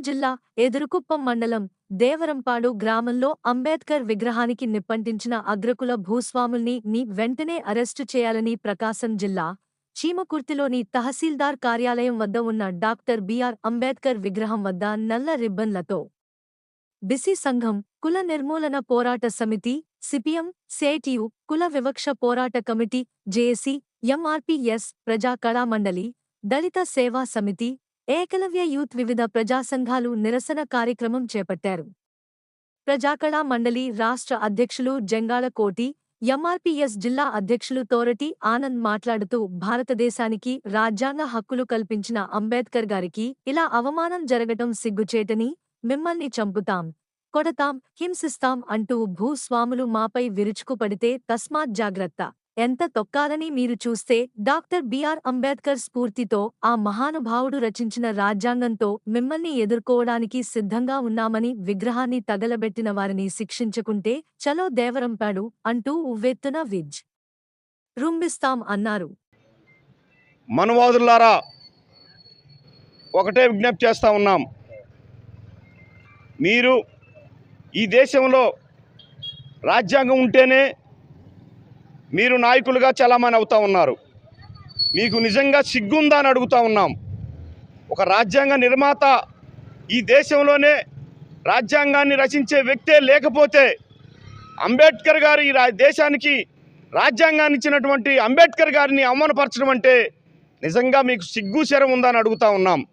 జిల్లా ఎదురుకుప్పం మండలం దేవరంపాడు గ్రామంలో అంబేద్కర్ విగ్రహానికి నిప్పంటించిన అగ్రకుల భూస్వాముల్ని ని వెంటనే అరెస్టు చేయాలని ప్రకాశం జిల్లా చీమకుర్తిలోని తహసీల్దార్ కార్యాలయం వద్ద ఉన్న డాక్టర్ బిఆర్ అంబేద్కర్ విగ్రహం వద్ద నల్ల రిబ్బన్లతో బిసి సంఘం కుల నిర్మూలన పోరాట సమితి సిపిఎం సేటియు కుల వివక్ష పోరాట కమిటీ జేఏసీ ఎంఆర్పిఎస్ ప్రజా కళామండలి దళిత సేవా సమితి ఏకలవ్య యూత్ వివిధ ప్రజా సంఘాలు నిరసన కార్యక్రమం చేపట్టారు. ప్రజాకళా మండలి రాష్ట్ర అధ్యక్షులు జంగాళకోటి ఎంఆర్పీఎస్ జిల్లా అధ్యక్షులు తోరటి ఆనంద్ మాట్లాడుతూ భారతదేశానికి రాజ్యాంగ హక్కులు కల్పించిన అంబేద్కర్ గారికి ఇలా అవమానం జరగటం సిగ్గుచేటని మిమ్మల్ని చంపుతాం కొడతాం హింసిస్తాం అంటూ భూస్వాములు మాపై విరుచుకుపడితే తస్మాత్ జాగ్రత్త. ఎంత తొక్కాలని మీరు చూస్తే డాక్టర్ బిఆర్ అంబేద్కర్ స్ఫూర్తితో ఆ మహానుభావుడు రచించిన రాజ్యాంగంతో మిమ్మల్ని ఎదుర్కోవడానికి సిద్ధంగా ఉన్నామని విగ్రహాన్ని తగలబెట్టిన వారిని శిక్షించుకుంటే చలో దేవరంపాడు అంటూ ఉవ్వెత్తున విజ్. రుంబిస్తాం అన్నారు. మనవాదులారా ఒకటే విజ్ఞప్తి చేస్తూ ఉన్నాం. మీరు ఈ దేశంలో రాజ్యాంగం ఉంటేనే మీరు నాయకులుగా చలామణి అవుతూ ఉన్నారు. మీకు నిజంగా సిగ్గుందా అని అడుగుతూ ఉన్నాం. ఒక రాజ్యాంగ నిర్మాత ఈ దేశంలోనే రాజ్యాంగాన్ని రచించే వ్యక్తే లేకపోతే అంబేద్కర్ గారు ఈ రా- దేశానికి రాజ్యాంగాన్ని ఇచ్చినటువంటి అంబేద్కర్ గారిని అవమానపరచడం అంటే నిజంగా మీకు సిగ్గు శరం ఉందని అడుగుతా ఉన్నాం.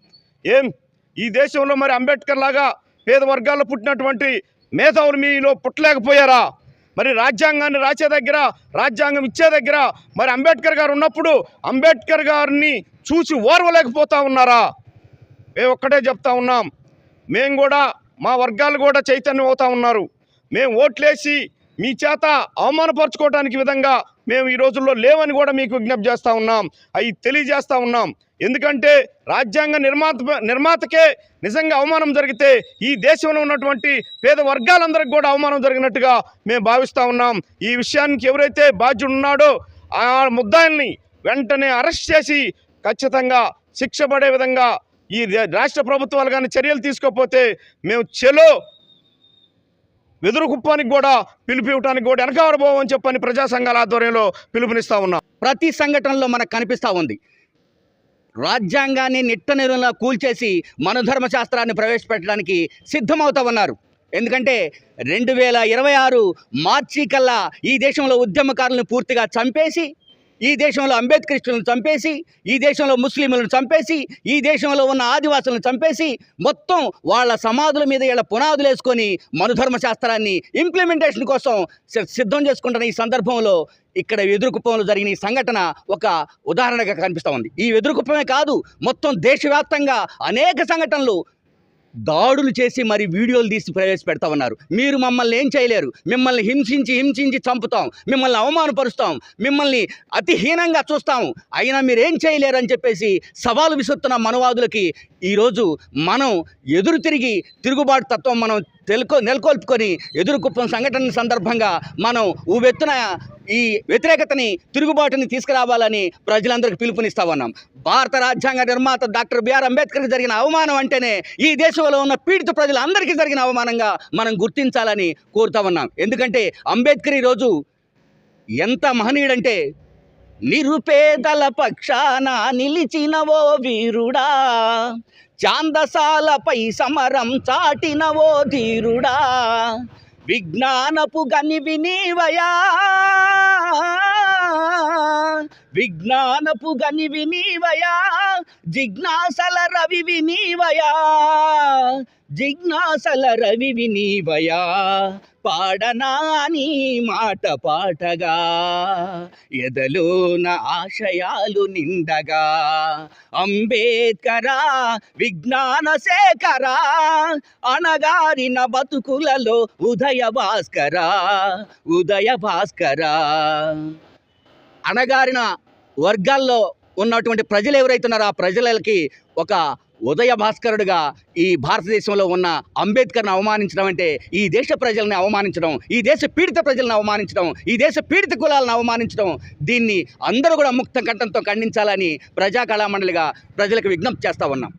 ఏం? ఈ దేశంలో మరి అంబేద్కర్ లాగా పేద వర్గాల్లో పుట్టినటువంటి మేధావులు మీలో పుట్టలేకపోయారా? మరి రాజ్యాంగాన్ని రాసే దగ్గర రాజ్యాంగం ఇచ్చే దగ్గర మరి అంబేద్కర్ గారు ఉన్నప్పుడు అంబేద్కర్ గారిని చూసి ఓర్వలేకపోతా ఉన్నారా? మేము ఒక్కటే చెప్తా ఉన్నాం. మేము కూడా మా వర్గాలు కూడా చైతన్యం అవుతా ఉన్నారు. మేము ఓట్లేసి మీ చేత అవమానపరచుకోవడానికి విధంగా మేము ఈ రోజుల్లో లేవని కూడా మీకు విజ్ఞప్తి చేస్తూ ఉన్నాం. అవి తెలియజేస్తూ ఉన్నాం. ఎందుకంటే రాజ్యాంగ నిర్మాత నిర్మాతకే నిజంగా అవమానం జరిగితే ఈ దేశంలో ఉన్నటువంటి పేద వర్గాలందరికీ కూడా అవమానం జరిగినట్టుగా మేము భావిస్తూ ఉన్నాం. ఈ విషయానికి ఎవరైతే బాధ్యుడు ఉన్నాడో ఆ ముద్దాయిల్ని వెంటనే అరెస్ట్ చేసి ఖచ్చితంగా శిక్ష పడే విధంగా ఈ రాష్ట్ర ప్రభుత్వాలు కానీ చర్యలు తీసుకోకపోతే మేము చెలో వెదురు కుప్పానికి కూడా పిలుపు ఇవ్వడానికి కూడా వెనకాడబోమని చెప్పని ప్రజా సంఘాల ఆధ్వర్యంలో పిలుపునిస్తూ ఉన్నాం. ప్రతి సంఘటనలో మనకు కనిపిస్తూ ఉంది. రాజ్యాంగాన్ని నిట్టనిరులా కూల్చేసి మనధర్మ శాస్త్రాన్ని ప్రవేశపెట్టడానికి సిద్ధమవుతా ఉన్నారు. ఎందుకంటే రెండు వేల ఇరవై ఆరు మార్చి కల్లా ఈ దేశంలో ఉద్యమకారులను పూర్తిగా చంపేసి ఈ దేశంలో అంబేద్కరిస్టులను చంపేసి ఈ దేశంలో ముస్లింలను చంపేసి ఈ దేశంలో ఉన్న ఆదివాసులను చంపేసి మొత్తం వాళ్ళ సమాధుల మీద వీళ్ళ పునాదులు వేసుకొని మనుధర్మ శాస్త్రాన్ని ఇంప్లిమెంటేషన్ కోసం సిద్ధం చేసుకుంటున్న ఈ సందర్భంలో ఇక్కడ ఎదురుకుప్పంలో జరిగిన ఈ సంఘటన ఒక ఉదాహరణగా కనిపిస్తూ ఉంది. ఈ ఎదురుకుప్పమే కాదు మొత్తం దేశవ్యాప్తంగా అనేక సంఘటనలు దాడులు చేసి మరి వీడియోలు తీసి ప్రవేశపెడతా ఉన్నారు మీరు మమ్మల్ని ఏం చేయలేరు. మిమ్మల్ని హింసించి హింసించి చంపుతాం. మిమ్మల్ని అవమానపరుస్తాం. మిమ్మల్ని అతిహీనంగా చూస్తాం. అయినా మీరేం చేయలేరు అని చెప్పేసి సవాలు విసురుతున్న మనవాదులకి ఈరోజు మనం ఎదురు తిరిగి తిరుగుబాటు తత్వం మనం తెలుకో నెలకొల్పుకొని ఎదురుకుప్పం సంఘటన సందర్భంగా మనం ఉవెత్తున ఈ వ్యతిరేకతని తిరుగుబాటుని తీసుకురావాలని ప్రజలందరికీ పిలుపునిస్తా ఉన్నాం. భారత రాజ్యాంగ నిర్మాత డాక్టర్ బిఆర్ అంబేద్కర్కి జరిగిన అవమానం అంటేనే ఈ దేశంలో ఉన్న పీడిత ప్రజలందరికీ జరిగిన అవమానంగా మనం గుర్తించాలని కోరుతా ఉన్నాం. ఎందుకంటే అంబేద్కర్ ఈరోజు ఎంత మహనీయుడంటే నిరుపేదల పక్షాన నిలిచిన ఓ వీరుడా. చాందసాలపై సమరం చాటిన ఓ ధీరుడా. విజ్ఞానపు గనివి నీవయా. విజ్ఞానపు గనివి నీవయా జిజ్ఞాసల రవివి నీవయా జిజ్ఞాసల రవివి నీవయా పాడనా నీ మాట పాటగా ఎదలోన ఆశయాలు నిండగా అంబేద్కరా విజ్ఞాన శేఖరా అణగారిన బతుకులలో ఉదయ భాస్కరా ఉదయ భాస్కరా అణగారిన వర్గాల్లో ఉన్నటువంటి ప్రజలు ఎవరైతే ఉన్నారో ఆ ప్రజలకి ఒక ఉదయ భాస్కరుడుగా ఈ భారతదేశంలో ఉన్న అంబేద్కర్ని అవమానించడం అంటే ఈ దేశ ప్రజల్ని అవమానించడం ఈ దేశ పీడిత ప్రజలను అవమానించడం ఈ దేశ పీడిత కులాలను అవమానించడం దీన్ని అందరూ కూడా ముక్త కంఠంతో ఖండించాలని ప్రజా కళామండలిగా ప్రజలకు విజ్ఞప్తి చేస్తూ ఉన్నాం.